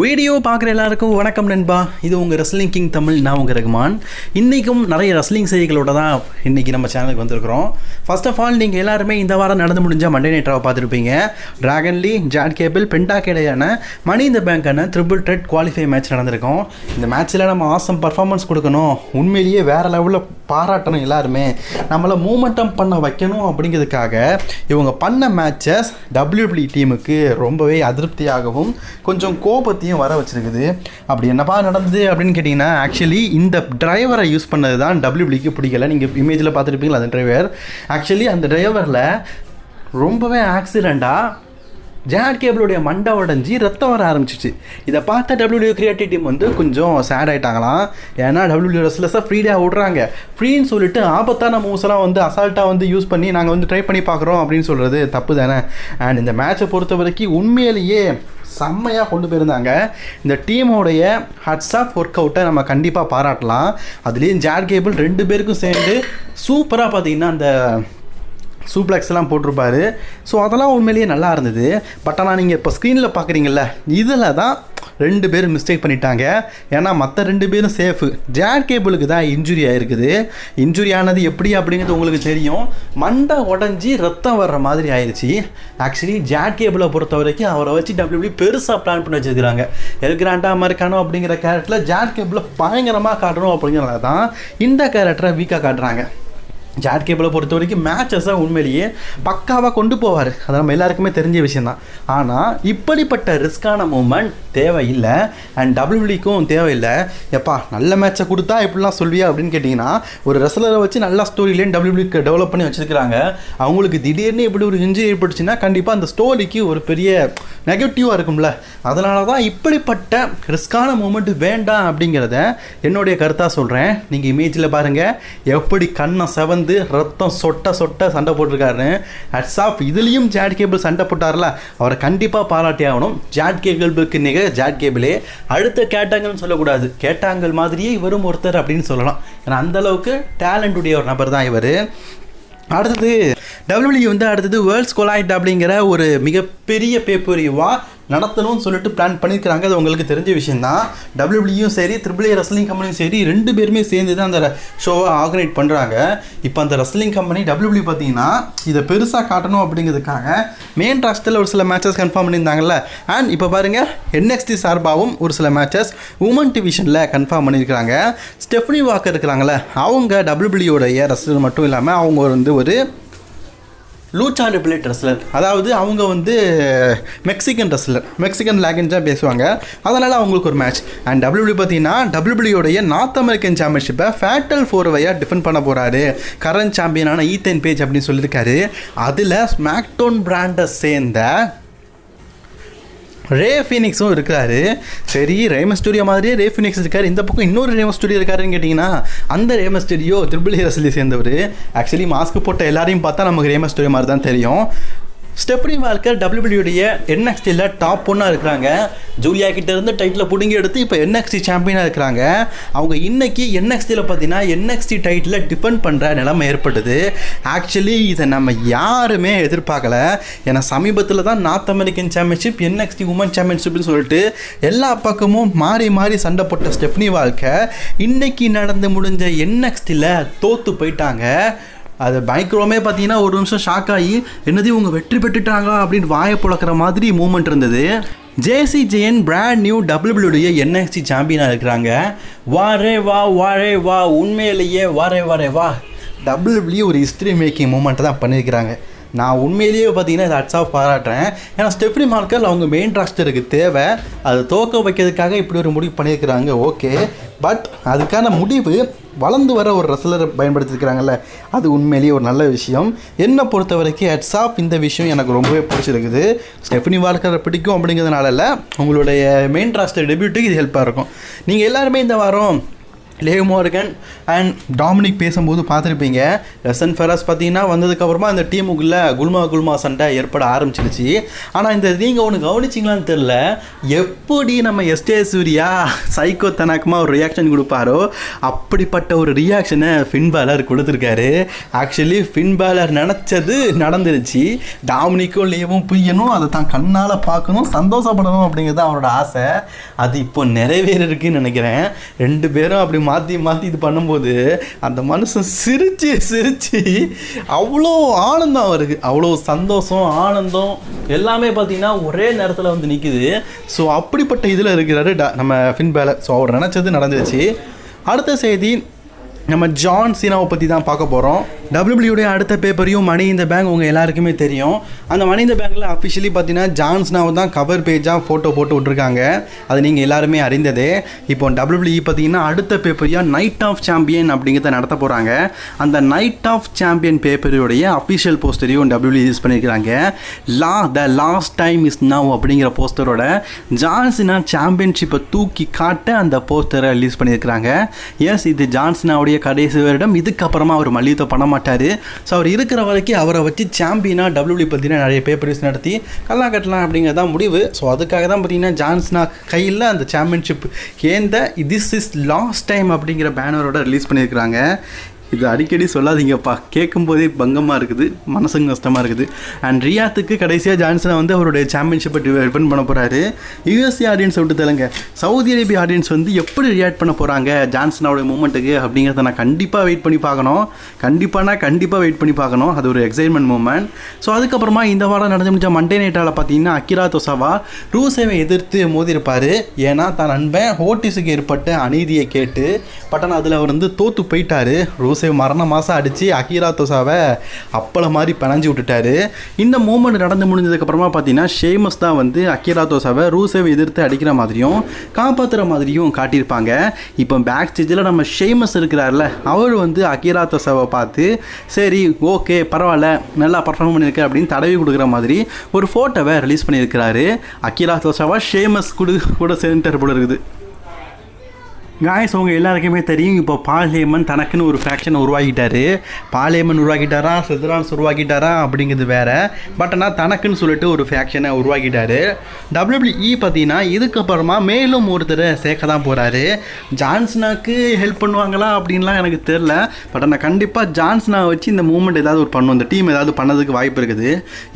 Video பார்க்குற எல்லாருக்கும் வணக்கம் நண்பா. இது உங்கள் ரெஸ்லிங் கிங் தமிழ் நான் உங்கள் ரகுமான். இன்றைக்கும் நிறைய ரெஸ்லிங் செய்திகளோட தான் இன்றைக்கி நம்ம சேனலுக்கு வந்திருக்கிறோம். ஃபர்ஸ்ட் ஆஃப் ஆல் நீங்கள் எல்லாருமே இந்த வாரம் நடந்து முடிஞ்ச மண்டே நைட்டாவை பார்த்துருப்பீங்க. ட்ராகன் லீ ஜாட் கேபிள் பெண்டாக்கேடையான மணி இந்த பேங்கான ட்ரிபிள் ட்ரெட் குவாலிஃபை மேட்ச் நடந்திருக்கும். இந்த மேட்ச்சில் நம்ம ஆசம் பர்ஃபார்மன்ஸ் கொடுக்கணும். உண்மையிலேயே வேறு லெவலில் பாராட்டணும் எல்லாருமே. நம்மளை மூமெண்டம் பண்ண வைக்கணும் அப்படிங்கிறதுக்காக இவங்க பண்ண மேட்சஸ் டபிள்யூபிள்யூ டீமுக்கு ரொம்பவே அதிருப்தியாகவும் கொஞ்சம் கோபத்தை கோபத்தையும் வர வச்சிருக்குது. அப்படி என்னப்பா நடந்தது அப்படின்னு கேட்டிங்கன்னா ஆக்சுவலி இந்த டிரைவரை யூஸ் பண்ணது தான் டபிள்யூபிள்யூக்கு பிடிக்கல. நீங்கள் இமேஜில் பார்த்துருப்பீங்களா அந்த டிரைவர் ஆக்சுவலி அந்த டிரைவரில் ரொம்பவே ஆக்சிடெண்ட்டாக ஜேட் கேபிளுடைய மண்டை உடஞ்சி ரத்தம் வர ஆரம்பிச்சிச்சு. இதை பார்த்த டபிள்யூடியூ கிரியேட்டிவ் டீம் வந்து கொஞ்சம் சேட் ஆகிட்டாங்களாம் ஏன்னா டபிள்யூடியூ ரெஸ்லஸாக ஃப்ரீடாக விட்றாங்க. ஃப்ரீன்னு சொல்லிட்டு ஆபத்தான மூவ்ஸ்லாம் வந்து அசால்ட்டாக வந்து யூஸ் பண்ணி நாங்கள் வந்து ட்ரை பண்ணி பார்க்குறோம் அப்படின்னு சொல்கிறது தப்பு தானே. அண்ட் இந்த மேட்சை பொறுத்த வரைக்கும் உண்மையிலேயே செம்மையாக கொண்டு போயிருந்தாங்க. இந்த டீமோடைய ஹட்ஸ் ஆஃப் ஒர்க் அவுட்டை நம்ம கண்டிப்பாக பாராட்டலாம். அதுலேயும் ஜாட் கேபிள் ரெண்டு பேருக்கும் சேர்ந்து சூப்பராக பார்த்தீங்கன்னா அந்த சூப்ளெக்ஸ்லாம் போட்டிருப்பாரு. ஸோ அதெல்லாம் உண்மையிலேயே நல்லா இருந்தது. பட் ஆனால் நீங்கள் இப்போ ஸ்க்ரீனில் பார்க்குறீங்கள்ல இதில் தான் ரெண்டு பேரும் மிஸ்டேக் பண்ணிட்டாங்க. ஏன்னா மற்ற ரெண்டு பேரும் சேஃபு ஜாட் கேபிளுக்கு தான் இன்ஜுரி ஆயிருக்குது. இன்ஜுரி ஆனது எப்படி அப்படிங்கிறது உங்களுக்கு தெரியும். மண்டை உடஞ்சி ரத்தம் வர்ற மாதிரி ஆயிடுச்சு ஆக்சுவலி ஜாட் கேபிளை பொறுத்த வரைக்கும் அவரை வச்சு டபிள்யூபி பெருசாக பிளான் பண்ணி வச்சிருக்கிறாங்க. எல் கிராண்டா மர்கானோ அப்படிங்கிற கேரக்டரில் ஜாட் கேபிளை பயங்கரமாக காட்டணும் அப்படிங்கிறத தான் இந்த கேரக்டரை வீக்காக காட்டுறாங்க. ஜாட் கேபிளை பொறுத்த வரைக்கும் மேட்சஸை உண்மையிலேயே பக்காவாக கொண்டு போவார். அது நம்ம எல்லாருக்குமே தெரிஞ்ச விஷயந்தான் ஆனால் இப்படிப்பட்ட ரிஸ்கான மூமெண்ட் தேவையில்லை. அண்ட் டபிள்யூலிக்கும் தேவையில்லை. எப்பா நல்ல மேட்சை கொடுத்தா எப்படிலாம் சொல்வியா அப்படின்னு கேட்டிங்கன்னா ஒரு ரெஸ்லரை வச்சு நல்லா ஸ்டோரிலேயும் டபிள்யூலிக்கு டெவலப் பண்ணி வச்சுருக்கிறாங்க. அவங்களுக்கு திடீர்னு இப்படி ஒரு இன்ஜுரி ஏற்பட்டுச்சுன்னா கண்டிப்பாக அந்த ஸ்டோரிக்கு ஒரு பெரிய நெகட்டிவாக இருக்கும்ல. அதனால தான் இப்படிப்பட்ட ரிஸ்கான மூமெண்ட் வேண்டாம் அப்படிங்கிறத என்னுடைய கருத்தாக சொல்கிறேன் நீங்கள் இமேஜில் பாருங்கள் எப்படி கண்ணை செவந்து ரத்தம் சொட்ட சொட்ட சண்டை போட்டிருக்காரு அட்ஸ் ஆஃப் இதுலேயும் ஜாட் கேபிள் சண்டை போட்டார்ல. அவரை கண்டிப்பாக பாராட்டி ஆகணும். ஜாட் கேபிளுக்கு நிக ஜாட் கேபிளே அடுத்த கேட்டாங்கன்னு சொல்லக்கூடாது. கேட்டாங்கல் மாதிரியே இவரும் ஒருத்தர் அப்படின்னு சொல்லலாம். ஏன்னா அந்த அளவுக்கு டேலண்ட் உடைய ஒரு நபர் தான் இவர். அடுத்தது டபிள்யூ வந்து அடுத்தது வேர்ல்ட்ஸ் கொலாய்ட் அப்படிங்கிற ஒரு மிகப்பெரிய பேப்பரிவாக நடத்தணும்னு சொல்லிட்டு பிளான் பண்ணியிருக்கிறாங்க அது உங்களுக்கு தெரிஞ்ச விஷயந்தான் டபிள்யூபிள்யூயும் சரி த்ரிபிள் ஏ ரெஸ்லிங் கம்பெனியும் சரி ரெண்டு பேருமே சேர்ந்து தான் அந்த ஷோவை ஆர்கனைட் பண்ணுறாங்க இப்போ அந்த ரெஸ்லிங் கம்பெனி டபிள்யூபிள்யூ பார்த்தீங்கன்னா இதை பெருசாக காட்டணும் அப்படிங்கிறதுக்காக மெயின் ராஸ்டரில் ஒரு சில மேட்சஸ் கன்ஃபார்ம் பண்ணியிருந்தாங்கல்ல. அண்ட் இப்போ பாருங்கள் என்எக்ஸ்டி சார்பாகவும் ஒரு சில மேட்சஸ் உமன் டிவிஷனில் கன்ஃபார்ம் பண்ணியிருக்கிறாங்க. ஸ்டெஃப்னி வாக்கர் இருக்கிறாங்களே அவங்க டபிள்யூபிள்யூடைய ரெஸ்லர் மட்டும் இல்லாமல் அவங்க வந்து ஒரு லூச்சா லிபிளேட் ரெஸ்லர் அதாவது அவங்க வந்து மெக்சிகன் ரெஸ்லர் மெக்சிகன் லாங்குவேஜாக பேசுவாங்க. அதனால் அவங்களுக்கு ஒரு மேட்ச் அண்ட் டபிள்யூபிள்யூ பார்த்தீங்கன்னா டபிள்யூபிள்யூடைய நார்த் அமெரிக்கன் சாம்பியன்ஷிப்பை ஃபேட்டல் ஃபோர் வையாக டிஃபெண்ட் பண்ண போகிறாரு கரண்ட் சாம்பியனான ஈத்தன் பேஜ் அப்படின்னு சொல்லியிருக்காரு. அதில் ஸ்மாக்டோன் பிராண்டை சேர்ந்த ரே ஃபீனிக்ஸும் இருக்காரு. சரி ரேம ஸ்டுடியோ மாதிரியே ரே ஃபீனிக்ஸ் இருக்காரு. இந்த பக்கம் இன்னொரு ரேம ஸ்டுடியோ இருக்காருன்னு கேட்டிங்கன்னா அந்த ரேம ஸ்டுடியோ ட்ரிபிள் ஹீரஸ்லி சேர்ந்தவர். ஆக்சுவலி மாஸ்க் போட்ட எல்லாரையும் பார்த்தா நமக்கு ரேம ஸ்டுடியோ மாதிரி தான் தெரியும். ஸ்டெப்னி வால்கர் டபிள்யூபிள்யூடைய என்எக்ஸ்டியில் டாப் ஒன்னாக இருக்கிறாங்க. ஜூலியா கிட்ட இருந்து டைட்டில் பிடுங்கி எடுத்து இப்போ என்எக்ஸ்டி சாம்பியனாக இருக்கிறாங்க. அவங்க இன்னைக்கு என்எக்ஸ்டியில் பார்த்தீங்கன்னா என்எக்ஸ்டி டைட்டில் டிஃபெண்ட் பண்ணுற நிலைமை ஏற்பட்டது. ஆக்சுவலி இதை நம்ம யாருமே எதிர்பார்க்கல. ஏன்னா சமீபத்தில் தான் North American Championship NXT woman சாம்பியன்ஷிப்னு சொல்லிட்டு எல்லா பக்கமும் மாறி மாறி சண்டை போட்ட ஸ்டெப்னி வாழ்க்கை இன்னைக்கு நடந்து முடிஞ்ச என்எக்ஸ்டியில் தோற்று போயிட்டாங்க. அது மைக்ரோமே பார்த்தீங்கன்னா ஒரு நிமிஷம் ஷாக் ஆகி என்னது இவங்க வெற்றி பெற்றுட்டாங்க அப்படின்னு வாயை புழக்கிற மாதிரி மூமெண்ட் இருந்தது. ஜேசி ஜெயன் பிராண்ட் நியூ டபிள்யூபிள்யூடைய என்எஸ்சி சாம்பியனாக இருக்கிறாங்க. வாரே வா வாரே வா உண்மையிலேயே வாரே வாரே வா. டபிள்யூபிள்யூ ஒரு ஹிஸ்ட்ரி மேக்கிங் மூமெண்ட் தான் பண்ணியிருக்கிறாங்க. நான் உண்மையிலேயே பார்த்தீங்கன்னா இதை அட்ஸ் ஆஃப் பாராட்டுறேன். ஏன்னா ஸ்டெஃப்னி மார்க்கல் அவங்க மெயின் ராஸ்டருக்கு தேவை. அதை தோக்க வைக்கிறதுக்காக இப்படி ஒரு முடிவு பண்ணியிருக்கிறாங்க. ஓகே பட் அதுக்கான முடிவு வளர்ந்து வர ஒரு ரெஸ்லரை பயன்படுத்தியிருக்கிறாங்கல்ல அது உண்மையிலேயே ஒரு நல்ல விஷயம். என்னை பொறுத்த வரைக்கும் ஹெட்ஸ் ஆஃப் இந்த விஷயம் எனக்கு ரொம்பவே பிடிச்சிருக்குது. ஸ்டெஃப்னி வால்கரை பிடிக்கும் அப்படிங்கிறதுனால உங்களுடைய மெயின் ராஸ்டர் டெபியூட்டுக்கு இது ஹெல்ப்பாக இருக்கும். நீங்கள் எல்லாருமே இந்த வாரம் லேவ் மோர்கன் அண்ட் டாமினிக் பேசும்போது பார்த்துருப்பீங்க. லெசன் ஃபெராஸ் பார்த்தீங்கன்னா வந்ததுக்கப்புறமா அந்த டீமுக்குள்ளே குல்மா குல்மா சண்டை ஏற்பட ஆரம்பிச்சிருச்சு. ஆனால் இந்த நீங்கள் ஒன்று கவனிச்சிங்களான்னு தெரில எப்படி நம்ம எஸ்டே சூர்யா சைக்கோ தனக்கமாக ஒரு ரியாக்ஷன் கொடுப்பாரோ அப்படிப்பட்ட ஒரு ரியாக்ஷனை ஃபின் பேலர் கொடுத்துருக்காரு. ஆக்சுவலி ஃபின் பேலர் நினச்சது நடந்துருச்சு. டாமினிக்கும் லேவும் புரியணும் அதை தான் கண்ணால் பார்க்கணும் சந்தோஷப்படணும் அப்படிங்கிறது அவரோட ஆசை. அது இப்போ நிறைவேறிருக்குன்னு நினைக்கிறேன். ரெண்டு பேரும் அப்படி மாற்றி மாற்றி இது பண்ணும்போது அந்த மனுஷன் சிரித்து சிரித்து அவ்வளோ ஆனந்தம் அவருக்கு. அவ்வளோ சந்தோஷம் ஆனந்தம். எல்லாமே பார்த்தீங்கன்னா ஒரே நேரத்தில் வந்து நிற்கிது ஸோ அப்படிப்பட்ட இதில் இருக்கிறாரு ட நம்ம ஃபின் பேலர் ஸோ அவர் நினச்சது நடந்துச்சு அடுத்த செய்தி நம்ம ஜான் சீனாவை பற்றி தான் பார்க்க போகிறோம் டபிள்யூடைய அடுத்த பேப்பரையும் மணி இந்த பேங்க் உங்கள் எல்லாருக்குமே தெரியும். அந்த மணி இந்த பேங்க்கில் அஃபிஷியலி பார்த்தீங்கன்னா ஜான்ஸ்னாவை தான் கவர் பேஜாக ஃபோட்டோ போட்டு விட்ருக்காங்க அது நீங்கள் எல்லாருமே அறிந்ததே. இப்போ டபிள்யூபிள்யூ பார்த்தீங்கன்னா அடுத்த பேப்பரையாக நைட் ஆஃப் சாம்பியன் அப்படிங்கிறத நடத்த போகிறாங்க அந்த நைட் ஆஃப் சாம்பியன் பேப்பருடைய அஃபிஷியல் போஸ்டரையும் டபிள்யூபிள்யூ யூஸ் பண்ணியிருக்கிறாங்க லா the last time is now அப்படிங்கிற போஸ்டரோட ஜான்சினா சாம்பியன்ஷிப்பை தூக்கி காட்ட அந்த போஸ்டரை ரிலீஸ் பண்ணியிருக்கிறாங்க எஸ் இது ஜான்சினாவுடைய கடைசி வருடம். இதுக்கப்புறமா அவர் மல்யுத்தம் பண்ண மாட்டார். ஸோ அவர் இருக்கிற வரைக்கும் அவரை வச்சு சாம்பியனாக டபிள்யூடி பார்த்தீங்கன்னா நிறைய பேப்பர்ஸ் நடத்தி கல்லா கட்டலாம் அப்படிங்கிறது தான் முடிவு. ஸோ அதுக்காக தான் பார்த்தீங்கன்னா ஜான்ஸ்னா கையில் அந்த சாம்பியன்ஷிப் ஏந்த திஸ் இஸ் லாஸ்ட் டைம் அப்படிங்கிற பேனரோட ரிலீஸ் பண்ணியிருக்கிறாங்க. இது அடிக்கடி சொல்லாதீங்கப்பா. கேட்கும்போதே பங்கமாக இருக்குது மனசும் கஷ்டமாக இருக்குது. அண்ட் ரியாத்துக்கு கடைசியாக ஜான்சனை வந்து அவருடைய சாம்பியன்ஷிப்பை டிஃபெண்ட் பண்ண போகிறாரு யூஎஸ்ஏ ஆடியன்ஸ் விட்டு தெலுங்க சவுதி அரேபிய ஆடியன்ஸ் வந்து எப்படி ரியாக்ட் பண்ண போகிறாங்க ஜான்சனோட மூமெண்ட்டுக்கு அப்படிங்கிறத நான் கண்டிப்பாக வெயிட் பண்ணி பார்க்கணும். கண்டிப்பானா கண்டிப்பாக வெயிட் பண்ணி பார்க்கணும். அது ஒரு எக்ஸைட்மெண்ட் மூமெண்ட் ஸோ அதுக்கப்புறமா இந்த வாரம் நடந்து முடிஞ்ச மண்டே நைட்டால் பார்த்தீங்கன்னா அக்கிரா தொசாவா ரூசேவை எதிர்த்து மோதிருப்பார் ஏன்னா தன் நண்பன் ஹோட்டிஸுக்கு ஏற்பட்ட அநீதியை கேட்டு பட் ஆனால் அதில் அவர் வந்து தோற்று ரூஸ் ரூசேவ் மரண மாதம் அடித்து அகிரா தொசாவை அப்பள மாதிரி பிணைஞ்சு விட்டுட்டாரு. இந்த மூமெண்ட் நடந்து முடிஞ்சதுக்கப்புறமா பார்த்தீங்கன்னா ஷேமஸ் தான் வந்து அக்கிரா தோசாவை ரூசேவை எதிர்த்து அடிக்கிற மாதிரியும் காப்பாற்றுற மாதிரியும் காட்டியிருப்பாங்க. இப்போ பேக் ஸ்டேஜில் நம்ம ஷேமஸ் இருக்கிறார்ல அவர் வந்து அக்கிரா தோசாவை பார்த்து சரி ஓகே பரவாயில்ல நல்லா பர்ஃபார்ம் பண்ணியிருக்க அப்படின்னு தடவி கொடுக்குற மாதிரி ஒரு ஃபோட்டோவை ரிலீஸ் பண்ணியிருக்கிறாரு. அக்கிரா தோசாவா ஷேமஸ் கூட கூட சென்டர் போல இருக்குது. காய்ஸ் அவங்க எல்லாருக்குமே தெரியும் இப்போ பாலியம்மன் தனக்குன்னு ஒரு ஃபேக்ஷன் உருவாக்கிட்டாரு பாலியம்மன் உருவாக்கிட்டாரா சித்ரான்ஸ் உருவாக்கிட்டாரா அப்படிங்கிறது வேற. பட் ஆனால் தனக்குன்னு சொல்லிட்டு ஒரு ஃபேக்ஷனை உருவாக்கிட்டாரு டபிள்யூபிள்இ பார்த்தீங்கன்னா இதுக்கப்புறமா மேலும் ஒருத்தரை சேர்க்க தான் போகிறாரு ஜான்ஸ்னாக்கு ஹெல்ப் பண்ணுவாங்களா அப்படின்லாம் எனக்கு தெரில பட் ஆனால் கண்டிப்பாக ஜான்ஸ்னா வச்சு இந்த மூமெண்ட் ஏதாவது ஒரு பண்ணும். இந்த டீம் ஏதாவது பண்ணதுக்கு வாய்ப்பு இருக்குது.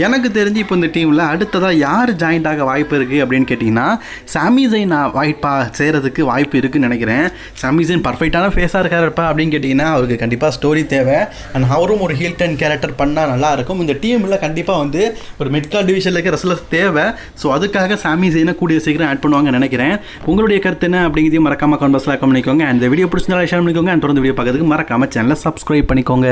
எனக்கு தெரிஞ்சு இப்போ இந்த டீமில் அடுத்ததாக யார் ஜாயிண்ட் ஆக வாய்ப்பு இருக்குது அப்படின்னு கேட்டிங்கன்னா சாமி ஜெயின் வாய்ப்பா சேரதுக்கு வாய்ப்பு இருக்குன்னு நினைக்கிறேன். சாமி சமீசன் பர்ஃபெக்டான ஃபேஸாக இருக்காருப்பா அப்படின்னு கேட்டிங்கன்னா அவருக்கு கண்டிப்பாக ஸ்டோரி தேவை. அண்ட் அவரும் ஒரு ஹீல்டன் கேரக்டர் பண்ணால் நல்லாயிருக்கும் இந்த டீமில் கண்டிப்பாக வந்து ஒரு மிட்கால் டிவிஷனில் இருக்க ரெஸ்லர்ஸ் தேவை. ஸோ அதுக்காக சாமி ஜெயினை கூடிய சீக்கிரம் ஆட் பண்ணுவாங்கன்னு நினைக்கிறேன். உங்களுடைய கருத்து என்ன அப்படிங்கிறதையும் மறக்காம கான்வர்ஸ்லாம் பண்ணிக்கோங்க. அந்த வீடியோ பிடிச்சிருந்தாலும் ஷேர் பண்ணிக்கோங்க. அண்ட் தொடர்ந்து வீடியோ பார்க்கறதுக்கு மறக்காமல் சேனலை சப்ஸ்கிரைப் பண்ணிக்கோங்க.